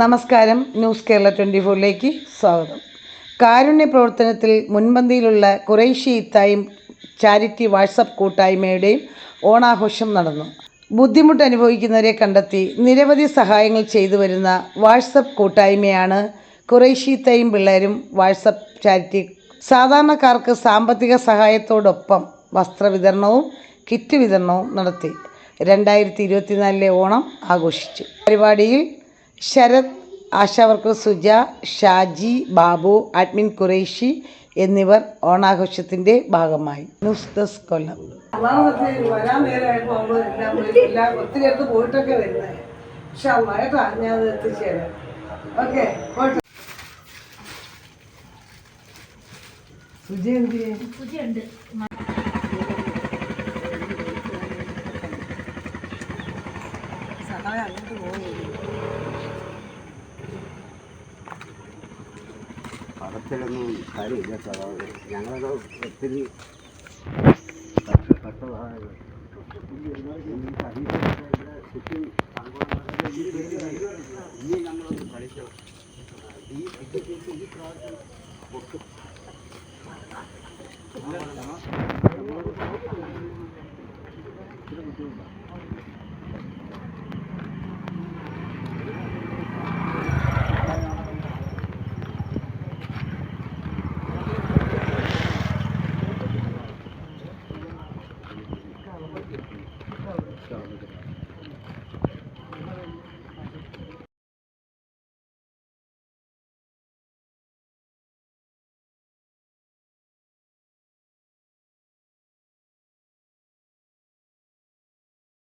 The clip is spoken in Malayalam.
നമസ്കാരം. ന്യൂസ് കേരള ട്വന്റി ഫോറിലേക്ക് സ്വാഗതം. കാരുണ്യ പ്രവർത്തനത്തിൽ മുൻപന്തിയിലുള്ള കുറേശ്ശി ഇത്തായും ചാരിറ്റി വാട്സപ്പ് കൂട്ടായ്മയുടെയും ഓണാഘോഷം നടന്നു. ബുദ്ധിമുട്ട് അനുഭവിക്കുന്നവരെ കണ്ടെത്തി നിരവധി സഹായങ്ങൾ ചെയ്തു വരുന്ന വാട്സപ്പ് കൂട്ടായ്മയാണ് കുറേശ്ശി ഇത്തായും പിള്ളേരും വാട്സപ്പ് ചാരിറ്റി സാധാരണക്കാർക്ക് സാമ്പത്തിക സഹായത്തോടൊപ്പം വസ്ത്രവിതരണവും കിറ്റ് വിതരണവും നടത്തി. രണ്ടായിരത്തി ഇരുപത്തിനാലിലെ ഓണം ആഘോഷിച്ചു. പരിപാടിയിൽ Sarath ASHA worker Suja Shaji Babu admin Qureshi എന്നിവർ ഓണാഘോഷത്തിന്റെ ഭാഗമായി. News desk Kollam. വരാൻ നേരമായപ്പോൾ നമ്മൾ എല്ലാം എല്ലാം ഒത്തിരി അടുത്ത് പോയിട്ടൊക്കെ വരുന്നത് പക്ഷെ ഞാൻ അത് എത്തിച്ചേരാം. ഓക്കെ സുജ എന്ത് ചെയ്യും? സഹായം അങ്ങോട്ട് പോകുന്നു പടത്തിലൊന്നും കാര്യമില്ല സാർ ഞങ്ങളൊക്കെ ഒത്തിരി കഷ്ടപ്പെട്ടതാണ്. ഇനി നമ്മളൊന്ന് കളിക്കണം ഈ ഈ പ്രാവശ്യം தொடர்பு